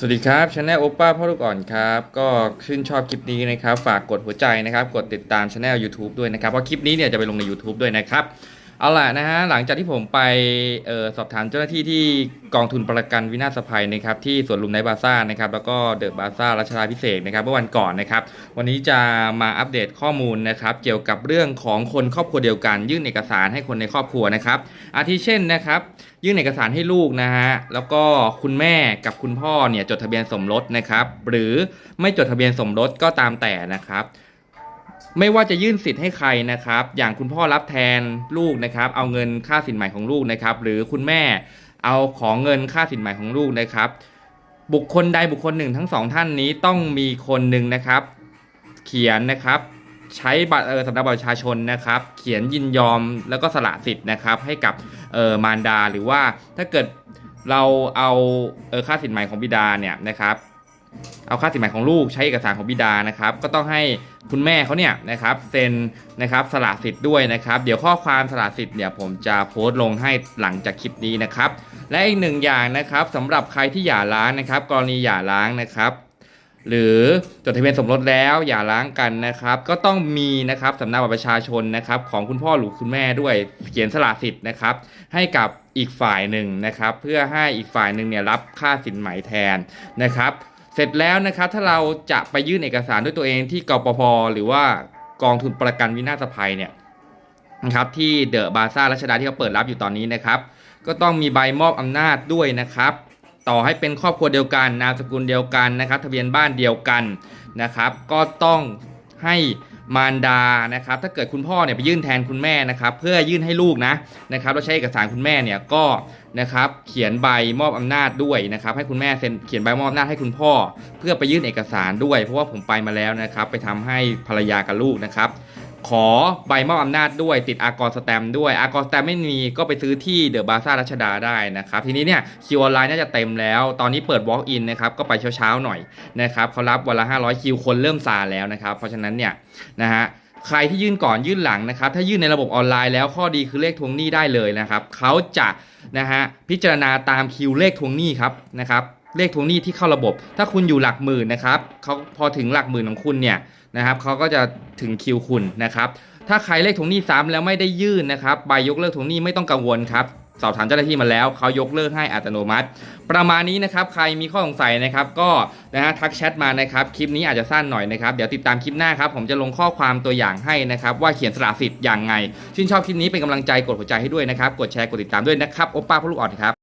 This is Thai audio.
สวัสดีครับชาแนลโอป้าพ่อลูกอ่อนครับ ก็ชื่นชอบคลิปนี้นะครับ ฝากกดหัวใจนะครับ กดติดตามชาแนล YouTube ด้วยนะครับ เพราะคลิปนี้เนี่ยจะไปลงใน YouTube ด้วยนะครับ เอาล่ะนะฮะหลังจากที่ผมไปออสอบถามเจ้าหน้าที่ที่กองทุนประกันวินาศภัยนะครับที่สวนลุมไนบาซ่านะครับแล้วก็เดอะบาซ่ารัชดาพิเศษนะครับเมื่อวันก่อนนะครับ วันนี้จะมาอัปเดตข้อมูลนะครับเกี่ยวกับเรื่องของคนครอบครัวเดียวกัน ยื่นเอกสารให้คนในครอบครัวนะครับอาทิเช่นนะครับยื่นเอกสารให้ลูกนะฮะแล้วก็คุณแม่กับคุณพ่อเนี่ยจดทะเบียนสมรสนะครับหรือไม่จดทะเบียนสมรสก็ตามแต่นะครับ ไม่ว่าจะยื่นสิทธิ์ให้ใครนะครับ อย่างคุณพ่อรับแทนลูกนะครับ เอาเงินค่าสินใหม่ของลูกนะครับ หรือคุณแม่เอาของเงินค่าสินใหม่ของลูกนะครับ บุคคลใดบุคคลหนึ่งทั้งสองท่านนี้ต้องมีคนหนึ่งนะครับ เขียนนะครับใช้บัตรเออสำเนาบัตรประชาชนนะครับ เขียนยินยอมแล้วก็สละสิทธิ์นะครับ ให้กับเออมารดาหรือว่าถ้าเกิดเราเอาเออค่าสินใหม่ของบิดาเนี่ยนะครับ เอาค่าสินใหม่ของลูกใช้เอกสารของบิดานะครับ ก็ต้องให้คุณแม่เขาเนี่ยนะครับเซ็นนะครับสละสิทธิ์ด้วยนะครับ เดี๋ยวข้อความสละสิทธิ์เนี่ยผมจะโพสต์ลงให้หลังจากคลิปนี้นะครับ และอีกหนึ่งอย่างนะครับสำหรับใครที่หย่าร้างนะครับ กรณีหย่าร้างนะครับ หรือจดทะเบียนสมรสแล้วหย่าร้างกันนะครับ ก็ต้องมีนะครับสำเนาบัตรประชาชนนะครับของคุณพ่อหรือคุณแม่ด้วยเขียนสละสิทธิ์นะครับ ให้กับอีกฝ่ายหนึ่งนะครับ เพื่อให้อีกฝ่ายหนึ่งเนี่ยรับค่าสินไหมแทนนะครับ เสร็จแล้วนะครับถ้าเราจะไปยื่นเอกสารด้วยตัวเองที่กปพหรือว่ากองทุนประกันวินาศภัยเนี่ยนะครับที่เดอะบาซ่ารัชดาที่เขาเปิดรับอยู่ตอนนี้นะครับ ก็ต้องมีใบมอบอำนาจด้วยนะครับ ต่อให้เป็นครอบครัวเดียวกัน นามสกุลเดียวกันนะครับ ทะเบียนบ้านเดียวกันนะครับ ก็ต้องให้ มารดานะครับถ้าเกิดคุณพ่อเนี่ยไปยื่นแทนคุณแม่นะครับเพื่อยื่นให้ลูกนะนะครับแล้วใช้เอกสารคุณแม่เนี่ยก็นะครับเขียนใบมอบอำนาจด้วยนะครับให้คุณแม่เซ็นเขียนใบมอบอำนาจให้คุณพ่อ เพื่อไปยื่นเอกสารด้วย เพราะว่าผมไปมาแล้วนะครับไปทำให้ภรรยากับลูกนะครับ ขอใบมอบอำนาจด้วยติดอากรสแตมด้วยอากรสแตมไม่มีก็ไปซื้อที่เดอะบาซ่ารัชดาได้นะครับ ทีนี้เนี่ยคิวออนไลน์น่าจะเต็มแล้ว ตอนนี้เปิด Walk in นะครับก็ไปเช้าๆหน่อยนะครับเขารับวันละ 500 คิวคนเริ่มซาแล้วนะครับ เพราะฉะนั้นเนี่ยนะฮะ ใครที่ยื่นก่อนยื่นหลังนะครับ ถ้ายื่นในระบบออนไลน์แล้วข้อดีคือเลขทวงหนี้ได้เลยนะครับเขาจะนะฮะพิจารณาตามคิวเลขทวงหนี้ครับนะครับเลขทวงหนี้ที่เข้าระบบ ถ้าคุณอยู่หลักหมื่นนะครับเขาพอถึงหลักหมื่นของคุณเนี่ยนะครับเขาก็จะถึงคิวคุณนะครับ ถ้าใครเลขทวงหนี้ซ้ำแล้วไม่ได้ยื่นนะครับใบยกเลิกทวงหนี้ไม่ต้องกังวลครับ สอบถามเจ้าหน้าที่มาแล้วเขายกเลิกให้อัตโนมัติ ประมาณนี้นะครับใครมีข้อสงสัยนะครับก็นะฮะทักแชทมานะครับคลิปนี้อาจจะสั้นหน่อยนะครับเดี๋ยวติดตามคลิปหน้าครับผมจะลงข้อความตัวอย่างให้นะครับว่าเขียนสละสิทธิ์อย่างไง ชื่นชอบคลิปนี้เป็นกำลังใจกดหัวใจให้ด้วยนะครับกดแชร์กดติดตามด้วยนะครับโอป้าพลูกอ่อนครับ